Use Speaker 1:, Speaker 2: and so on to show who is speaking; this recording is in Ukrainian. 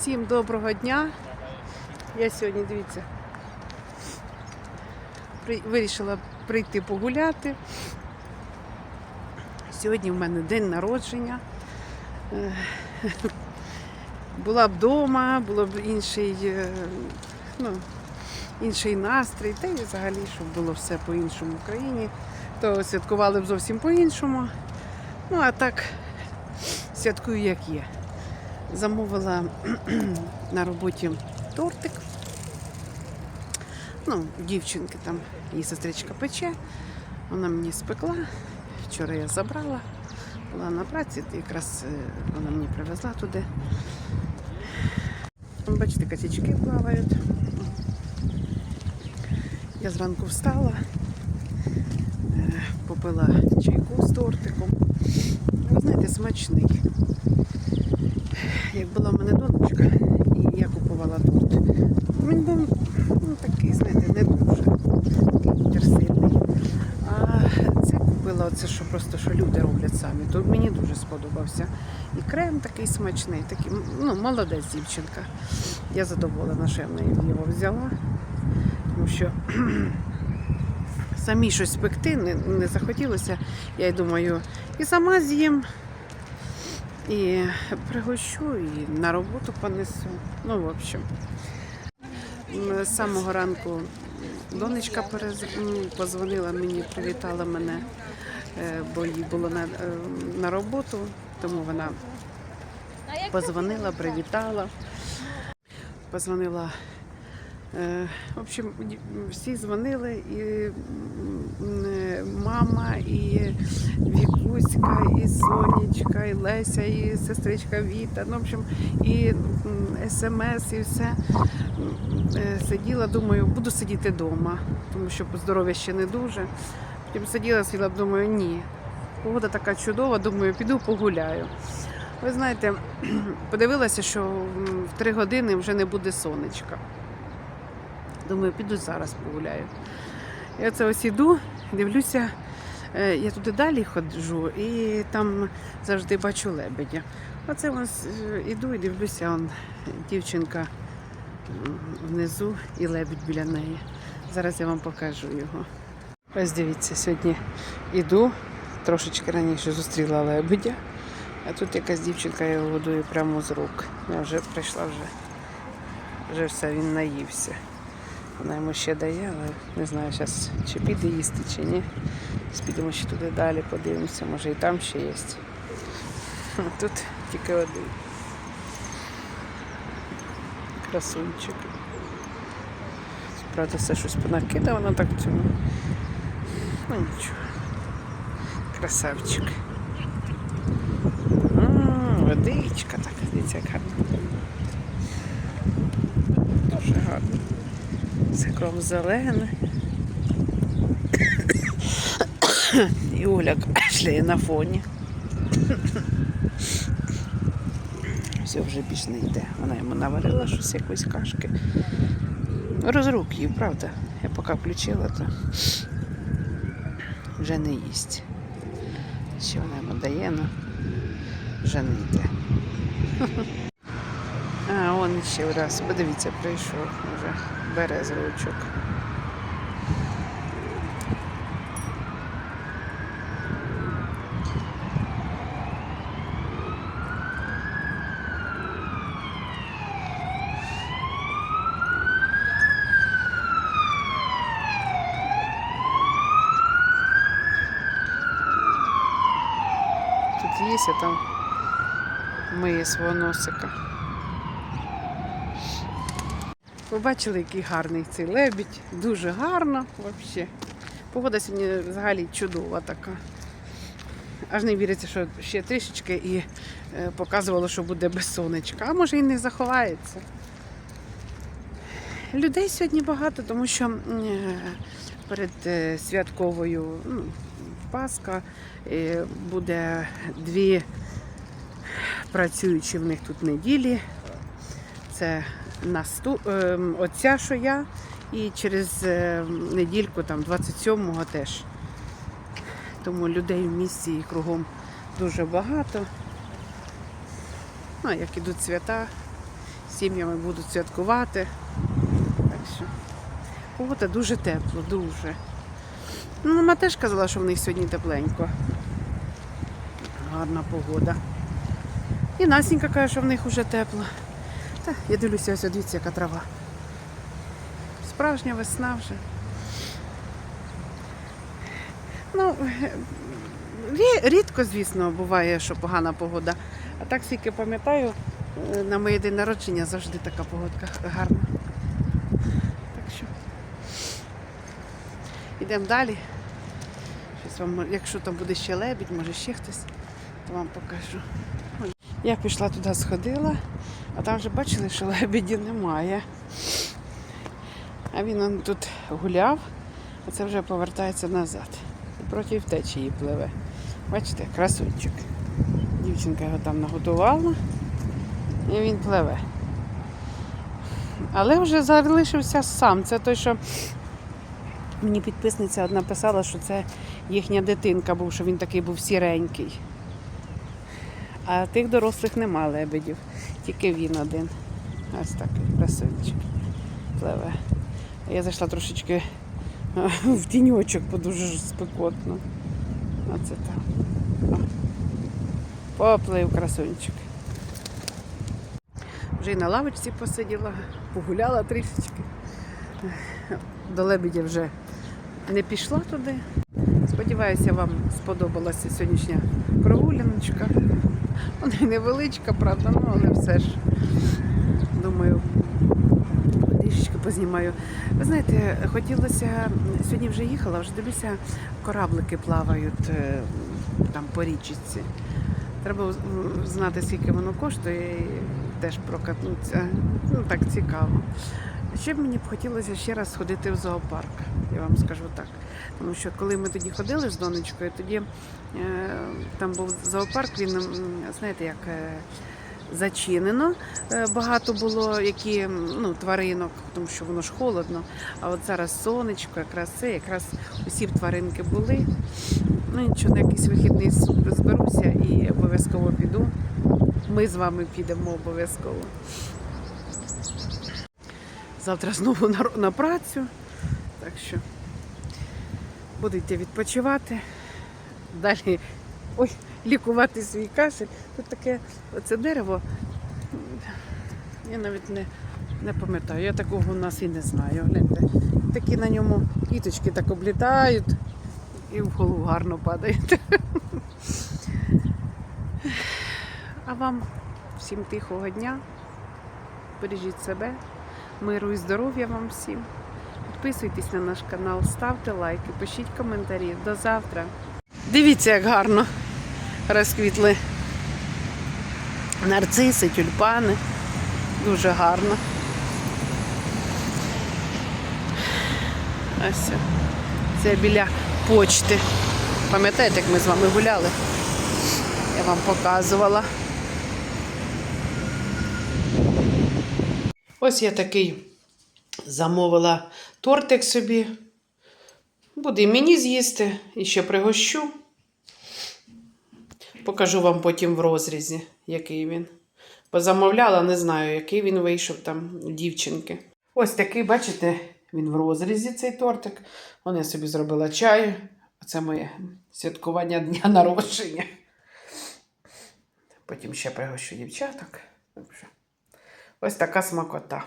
Speaker 1: Всім доброго дня. Я сьогодні, дивіться, вирішила прийти погуляти. Сьогодні в мене день народження. Е, Була б вдома, було б інший, е, ну, інший настрій, та й взагалі, щоб було все по-іншому в країні, то святкували б зовсім по-іншому. Ну, а так святкую, як є. Замовила на роботі тортик. Ну, дівчинки там її сестричка пече. Вона мені спекла. Вчора я забрала, була на праці, якраз е, вона мені привезла туди. Бачите, косячки плавають. Я зранку встала, е, попила чайку з тортиком. Ви знаєте, смачний. Як була в мене донечка, і я купувала торт. Він був ну, такий, знаєте, не дуже інтерсильний. А це купила оце, що просто що люди роблять самі. То мені дуже сподобався. І крем такий смачний, такий, ну, молодець дівчинка. Я задоволена, що я в неї його взяла. Тому що самі щось пекти не, не захотілося. Я й думаю, і сама з'їм, і пригощу, і на роботу понесу. Ну, в общем. З самого ранку донечка перез... позвонила мені, привітала мене, е, бо їй було на, е, на роботу, тому вона позвонила, привітала. Позвонила. е, В общем, всі дзвонили, і мама, і Вікуська, і Сонечка, і Леся, і сестричка Віта. Ну, в общем, і смс, і все. Е, Сиділа, думаю, буду сидіти вдома, тому що здоров'я ще не дуже. Потім сиділа, сіла, думаю, ні. Погода така чудова, думаю, піду погуляю. Ви знаєте, подивилася, що в три години вже не буде сонечка. Думаю, піду зараз погуляю. Я оце ось іду, дивлюся, е, я туди далі ходжу і там завжди бачу лебедя. Оце ось е, іду і дивлюся, он, дівчинка внизу і лебідь біля неї. Зараз я вам покажу його. Ось дивіться, сьогодні іду, трошечки раніше зустріла лебедя, а тут якась дівчинка його годує прямо з рук. Я вже прийшла вже. Вже все, він наївся. Вона йому ще дає, але не знаю зараз, чи піде їсти, чи ні. Підемо ще туди далі, подивимося, може і там ще є. Тут тільки один. Красунчик. Правда, все щось понакидав, так в цьому. Ну нічого. Красавчик. М, Водичка так, дивіться, як. Дуже гарно. Це кров зелене. І Оля кашляє на фоні. Все вже більш не йде. Вона йому наварила щось якоїсь кашки. Розрук її, правда. Я поки включила, то вже не їсть. Що вона йому дає, ну вже не йде. А, ще раз, подивіться, прийшов вже, бере. Тут є, там миє свого носика. Ви бачили, який гарний цей лебідь. Дуже гарно взагалі. Погода сьогодні взагалі чудова така. Аж не віриться, що ще трішечки і е, показувало, що буде без сонечка, а може і не заховається. Людей сьогодні багато, тому що е, перед е, святковою ну, Пасха буде дві працюючі в них тут неділі. Це наступ... ем, оця, що я, і через е, недільку, там 27-го теж. Тому людей в місті і кругом дуже багато. Ну, як ідуть свята, сім'ями будуть святкувати. Так що погода дуже тепло, дуже. Ну, мама теж казала, що в них сьогодні тепленько. Гарна погода. І Настенька каже, що в них вже тепло. Та, я дивлюся, ось дивіться, яка трава. Справжня весна вже. Ну, рідко, звісно, буває, що погана погода. А так скільки пам'ятаю, е, на моє день народження завжди така погодка гарна. Так що йдемо далі. Вам, якщо там буде ще лебідь, може ще хтось, то вам покажу. Я пішла туди, сходила, а там вже бачили, що лебеді немає. А він он тут гуляв, а це вже повертається назад. І проти течії пливе. Бачите, красунчик. Дівчинка його там наготувала, і він пливе. Але вже залишився сам. Це той, що мені підписниця одна писала, що це їхня дитинка був, що він такий був сіренький. А тих дорослих нема лебедів, тільки він один. Ось такий красунчик пливе. Я зайшла трошечки в тіньочок, бо дуже спекотно. Оце там. Поплив красунчик. Вже й на лавочці посиділа, погуляла трішечки. До лебедя вже не пішла туди. Сподіваюся, вам сподобалася сьогоднішня прогуляночка. Вона невеличка, правда, ну але все ж. Думаю, трішечки познімаю. Ви знаєте, хотілося, сьогодні вже їхала, вже дивлюся, кораблики плавають е, там по річці. Треба знати, скільки воно коштує, і теж прокатнутися. Ну, так цікаво. Ще б мені б хотілося ще раз сходити в зоопарк, я вам скажу так. Тому що коли ми тоді ходили з донечкою, тоді е, там був зоопарк, він, знаєте, як е, зачинено. Е, багато було які ну, тваринок, тому що воно ж холодно. А от зараз сонечко, якраз це, якраз усі б тваринки були. Ну нічого, на якийсь вихідний зберуся і обов'язково піду. Ми з вами підемо обов'язково. Завтра знову на, на працю. Так що буду йти відпочивати. Далі ой, лікувати свій кашель. Тут таке оце дерево. Я навіть не, не пам'ятаю. Я такого у нас і не знаю. Гляньте. Такі на ньому кіточки так облітають і в голову гарно падають. А вам всім тихого дня. Бережіть себе, миру і здоров'я вам всім. Підписуйтесь на наш канал, ставте лайки, пишіть коментарі. До завтра. Дивіться, як гарно розквітли нарциси, тюльпани. Дуже гарно. Ось це біля почти. Пам'ятаєте, як ми з вами гуляли? Я вам показувала. Ось я такий замовила тортик собі. Буде мені з'їсти, і ще пригощу. Покажу вам потім в розрізі, який він. Бо замовляла, не знаю, який він вийшов там дівчинки. Ось такий, бачите, він в розрізі цей тортик. Вон я собі зробила чаю. Це моє святкування дня народження. Потім ще пригощу дівчаток. Ось така смакота.